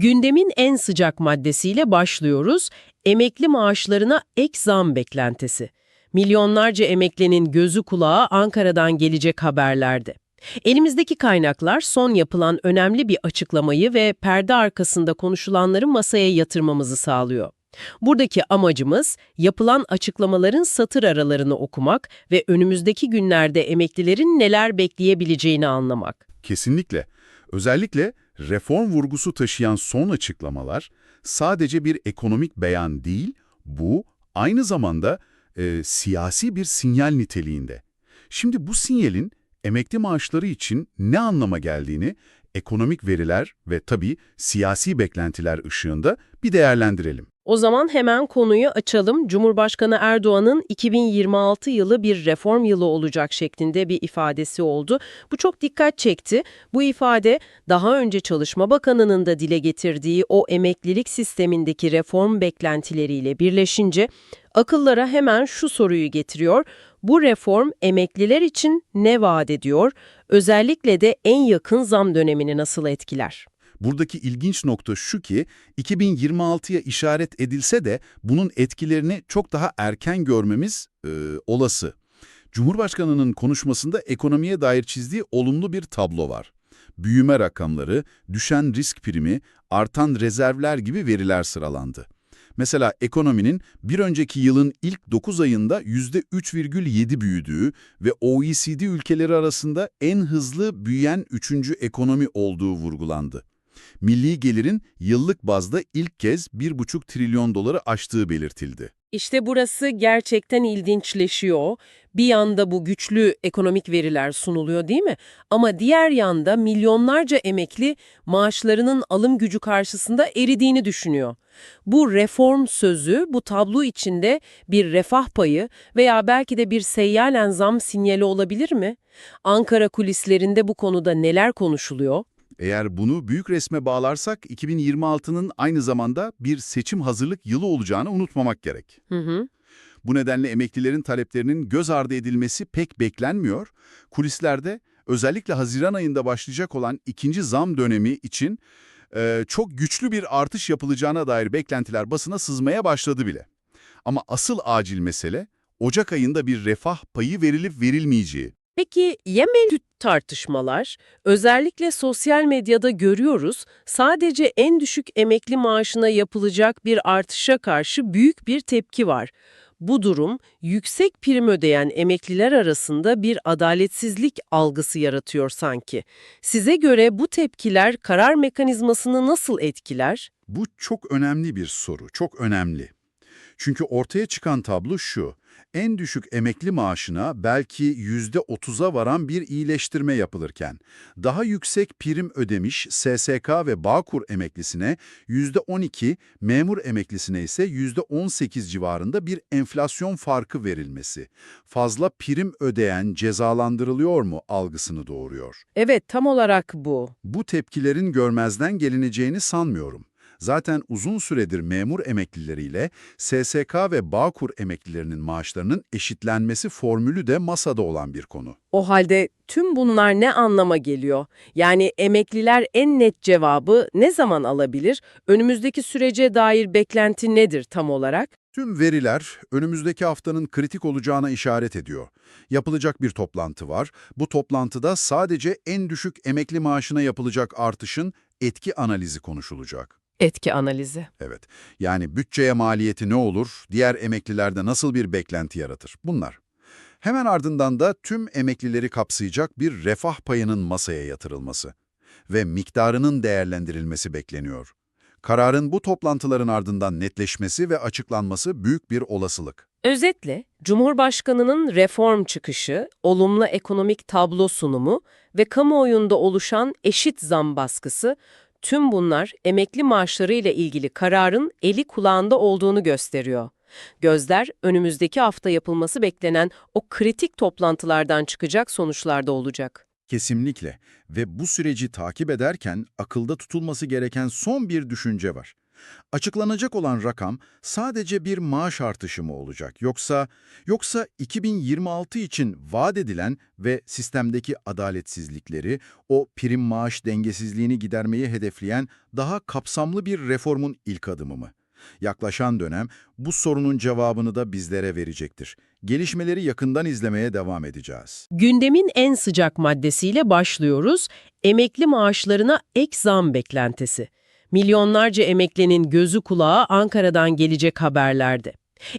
Gündemin en sıcak maddesiyle başlıyoruz. Emekli maaşlarına ek zam beklentisi. Milyonlarca emeklinin gözü kulağı Ankara'dan gelecek haberlerde. Elimizdeki kaynaklar son yapılan önemli bir açıklamayı ve perde arkasında konuşulanları masaya yatırmamızı sağlıyor. Buradaki amacımız yapılan açıklamaların satır aralarını okumak ve önümüzdeki günlerde emeklilerin neler bekleyebileceğini anlamak. Kesinlikle. Özellikle reform vurgusu taşıyan son açıklamalar sadece bir ekonomik beyan değil, bu aynı zamanda e, siyasi bir sinyal niteliğinde. Şimdi bu sinyalin emekli maaşları için ne anlama geldiğini ekonomik veriler ve tabii siyasi beklentiler ışığında bir değerlendirelim. O zaman hemen konuyu açalım. Cumhurbaşkanı Erdoğan'ın 2026 yılı bir reform yılı olacak şeklinde bir ifadesi oldu. Bu çok dikkat çekti. Bu ifade daha önce Çalışma Bakanı'nın da dile getirdiği o emeklilik sistemindeki reform beklentileriyle birleşince akıllara hemen şu soruyu getiriyor. Bu reform emekliler için ne vaat ediyor? Özellikle de en yakın zam dönemini nasıl etkiler? Buradaki ilginç nokta şu ki 2026'ya işaret edilse de bunun etkilerini çok daha erken görmemiz e, olası. Cumhurbaşkanının konuşmasında ekonomiye dair çizdiği olumlu bir tablo var. Büyüme rakamları, düşen risk primi, artan rezervler gibi veriler sıralandı. Mesela ekonominin bir önceki yılın ilk 9 ayında %3,7 büyüdüğü ve OECD ülkeleri arasında en hızlı büyüyen 3. ekonomi olduğu vurgulandı milli gelirin yıllık bazda ilk kez 1,5 trilyon doları aştığı belirtildi. İşte burası gerçekten ilginçleşiyor. Bir yanda bu güçlü ekonomik veriler sunuluyor değil mi? Ama diğer yanda milyonlarca emekli maaşlarının alım gücü karşısında eridiğini düşünüyor. Bu reform sözü bu tablo içinde bir refah payı veya belki de bir seyyalen zam sinyali olabilir mi? Ankara kulislerinde bu konuda neler konuşuluyor? Eğer bunu büyük resme bağlarsak 2026'nın aynı zamanda bir seçim hazırlık yılı olacağını unutmamak gerek. Hı hı. Bu nedenle emeklilerin taleplerinin göz ardı edilmesi pek beklenmiyor. Kulislerde özellikle Haziran ayında başlayacak olan ikinci zam dönemi için e, çok güçlü bir artış yapılacağına dair beklentiler basına sızmaya başladı bile. Ama asıl acil mesele Ocak ayında bir refah payı verilip verilmeyeceği. Peki mevcut tartışmalar? Özellikle sosyal medyada görüyoruz, sadece en düşük emekli maaşına yapılacak bir artışa karşı büyük bir tepki var. Bu durum, yüksek prim ödeyen emekliler arasında bir adaletsizlik algısı yaratıyor sanki. Size göre bu tepkiler karar mekanizmasını nasıl etkiler? Bu çok önemli bir soru, çok önemli. Çünkü ortaya çıkan tablo şu, en düşük emekli maaşına belki %30'a varan bir iyileştirme yapılırken, daha yüksek prim ödemiş SSK ve Bağkur emeklisine %12, memur emeklisine ise %18 civarında bir enflasyon farkı verilmesi, fazla prim ödeyen cezalandırılıyor mu algısını doğuruyor. Evet, tam olarak bu. Bu tepkilerin görmezden gelineceğini sanmıyorum zaten uzun süredir memur emeklileriyle SSK ve Bağkur emeklilerinin maaşlarının eşitlenmesi formülü de masada olan bir konu. O halde tüm bunlar ne anlama geliyor? Yani emekliler en net cevabı ne zaman alabilir? Önümüzdeki sürece dair beklenti nedir tam olarak? Tüm veriler önümüzdeki haftanın kritik olacağına işaret ediyor. Yapılacak bir toplantı var. Bu toplantıda sadece en düşük emekli maaşına yapılacak artışın etki analizi konuşulacak. Etki analizi. Evet, yani bütçeye maliyeti ne olur, diğer emeklilerde nasıl bir beklenti yaratır? Bunlar. Hemen ardından da tüm emeklileri kapsayacak bir refah payının masaya yatırılması ve miktarının değerlendirilmesi bekleniyor. Kararın bu toplantıların ardından netleşmesi ve açıklanması büyük bir olasılık. Özetle, Cumhurbaşkanının reform çıkışı, olumlu ekonomik tablo sunumu ve kamuoyunda oluşan eşit zam baskısı Tüm bunlar emekli maaşları ile ilgili kararın eli kulağında olduğunu gösteriyor. Gözler önümüzdeki hafta yapılması beklenen o kritik toplantılardan çıkacak sonuçlarda olacak. Kesinlikle ve bu süreci takip ederken akılda tutulması gereken son bir düşünce var. Açıklanacak olan rakam sadece bir maaş artışı mı olacak yoksa yoksa 2026 için vaat edilen ve sistemdeki adaletsizlikleri, o prim maaş dengesizliğini gidermeyi hedefleyen daha kapsamlı bir reformun ilk adımı mı? Yaklaşan dönem bu sorunun cevabını da bizlere verecektir. Gelişmeleri yakından izlemeye devam edeceğiz. Gündemin en sıcak maddesiyle başlıyoruz. Emekli maaşlarına ek zam beklentisi. Milyonlarca emeklinin gözü kulağı Ankara'dan gelecek haberlerde.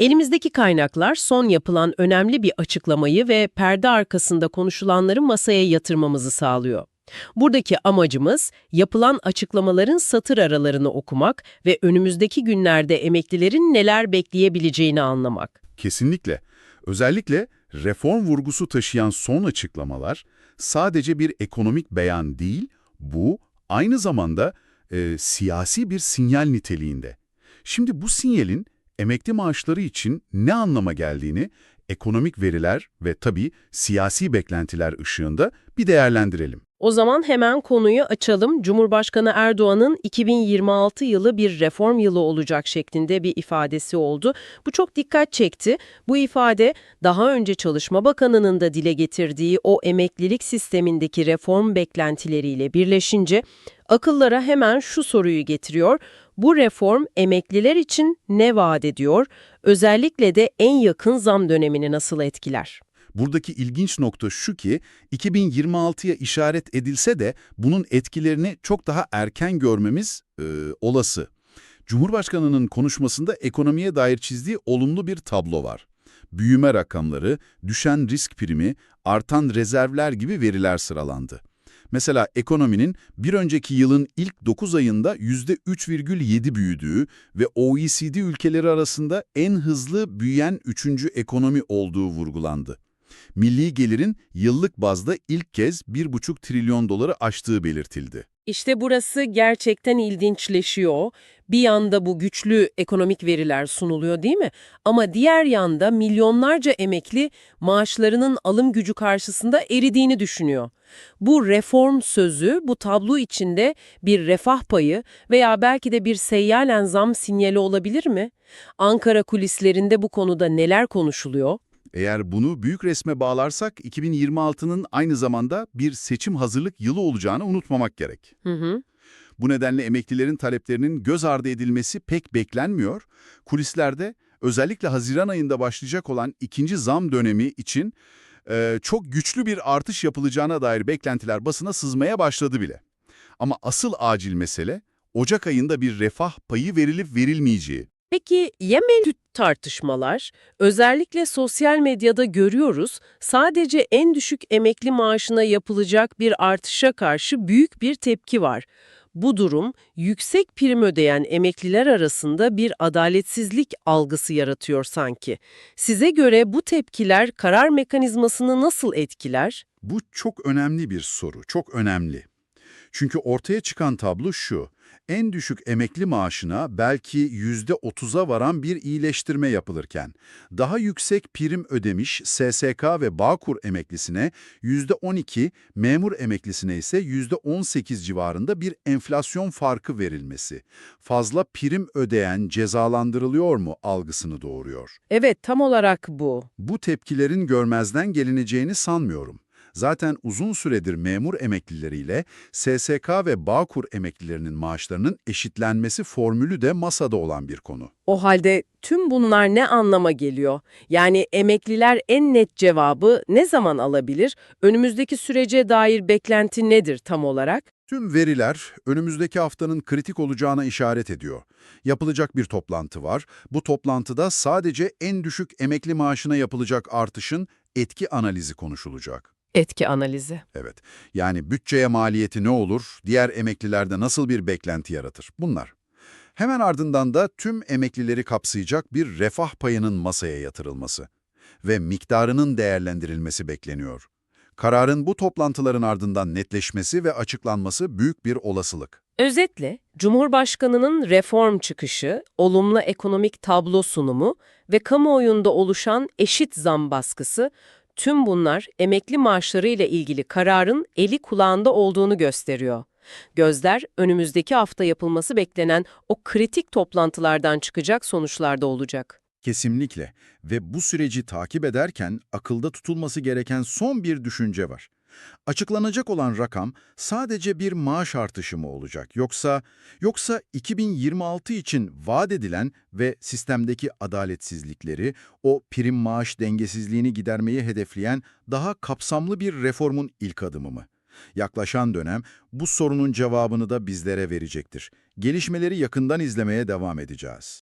Elimizdeki kaynaklar son yapılan önemli bir açıklamayı ve perde arkasında konuşulanları masaya yatırmamızı sağlıyor. Buradaki amacımız yapılan açıklamaların satır aralarını okumak ve önümüzdeki günlerde emeklilerin neler bekleyebileceğini anlamak. Kesinlikle. Özellikle reform vurgusu taşıyan son açıklamalar sadece bir ekonomik beyan değil, bu aynı zamanda e, siyasi bir sinyal niteliğinde. Şimdi bu sinyalin emekli maaşları için ne anlama geldiğini ekonomik veriler ve tabii siyasi beklentiler ışığında bir değerlendirelim. O zaman hemen konuyu açalım. Cumhurbaşkanı Erdoğan'ın 2026 yılı bir reform yılı olacak şeklinde bir ifadesi oldu. Bu çok dikkat çekti. Bu ifade daha önce Çalışma Bakanı'nın da dile getirdiği o emeklilik sistemindeki reform beklentileriyle birleşince akıllara hemen şu soruyu getiriyor. Bu reform emekliler için ne vaat ediyor? Özellikle de en yakın zam dönemini nasıl etkiler? Buradaki ilginç nokta şu ki 2026'ya işaret edilse de bunun etkilerini çok daha erken görmemiz e, olası. Cumhurbaşkanının konuşmasında ekonomiye dair çizdiği olumlu bir tablo var. Büyüme rakamları, düşen risk primi, artan rezervler gibi veriler sıralandı. Mesela ekonominin bir önceki yılın ilk 9 ayında %3,7 büyüdüğü ve OECD ülkeleri arasında en hızlı büyüyen 3. ekonomi olduğu vurgulandı. Milli gelirin yıllık bazda ilk kez 1,5 trilyon doları aştığı belirtildi. İşte burası gerçekten ilginçleşiyor. Bir yanda bu güçlü ekonomik veriler sunuluyor değil mi? Ama diğer yanda milyonlarca emekli maaşlarının alım gücü karşısında eridiğini düşünüyor. Bu reform sözü bu tablo içinde bir refah payı veya belki de bir seyyalen zam sinyali olabilir mi? Ankara kulislerinde bu konuda neler konuşuluyor? Eğer bunu büyük resme bağlarsak 2026'nın aynı zamanda bir seçim hazırlık yılı olacağını unutmamak gerek. Hı hı. Bu nedenle emeklilerin taleplerinin göz ardı edilmesi pek beklenmiyor. Kulislerde özellikle Haziran ayında başlayacak olan ikinci zam dönemi için e, çok güçlü bir artış yapılacağına dair beklentiler basına sızmaya başladı bile. Ama asıl acil mesele Ocak ayında bir refah payı verilip verilmeyeceği. Peki mevcut tartışmalar? Özellikle sosyal medyada görüyoruz, sadece en düşük emekli maaşına yapılacak bir artışa karşı büyük bir tepki var. Bu durum, yüksek prim ödeyen emekliler arasında bir adaletsizlik algısı yaratıyor sanki. Size göre bu tepkiler karar mekanizmasını nasıl etkiler? Bu çok önemli bir soru, çok önemli. Çünkü ortaya çıkan tablo şu, en düşük emekli maaşına belki %30'a varan bir iyileştirme yapılırken, daha yüksek prim ödemiş SSK ve Bağkur emeklisine %12, memur emeklisine ise %18 civarında bir enflasyon farkı verilmesi, fazla prim ödeyen cezalandırılıyor mu algısını doğuruyor. Evet, tam olarak bu. Bu tepkilerin görmezden gelineceğini sanmıyorum. Zaten uzun süredir memur emeklileriyle SSK ve Bağkur emeklilerinin maaşlarının eşitlenmesi formülü de masada olan bir konu. O halde tüm bunlar ne anlama geliyor? Yani emekliler en net cevabı ne zaman alabilir? Önümüzdeki sürece dair beklenti nedir tam olarak? Tüm veriler önümüzdeki haftanın kritik olacağına işaret ediyor. Yapılacak bir toplantı var. Bu toplantıda sadece en düşük emekli maaşına yapılacak artışın etki analizi konuşulacak. Etki analizi. Evet, yani bütçeye maliyeti ne olur, diğer emeklilerde nasıl bir beklenti yaratır? Bunlar. Hemen ardından da tüm emeklileri kapsayacak bir refah payının masaya yatırılması ve miktarının değerlendirilmesi bekleniyor. Kararın bu toplantıların ardından netleşmesi ve açıklanması büyük bir olasılık. Özetle, Cumhurbaşkanı'nın reform çıkışı, olumlu ekonomik tablo sunumu ve kamuoyunda oluşan eşit zam baskısı, tüm bunlar emekli maaşları ile ilgili kararın eli kulağında olduğunu gösteriyor. Gözler önümüzdeki hafta yapılması beklenen o kritik toplantılardan çıkacak sonuçlarda olacak. Kesinlikle ve bu süreci takip ederken akılda tutulması gereken son bir düşünce var. Açıklanacak olan rakam sadece bir maaş artışı mı olacak yoksa yoksa 2026 için vaat edilen ve sistemdeki adaletsizlikleri, o prim maaş dengesizliğini gidermeyi hedefleyen daha kapsamlı bir reformun ilk adımı mı? Yaklaşan dönem bu sorunun cevabını da bizlere verecektir. Gelişmeleri yakından izlemeye devam edeceğiz.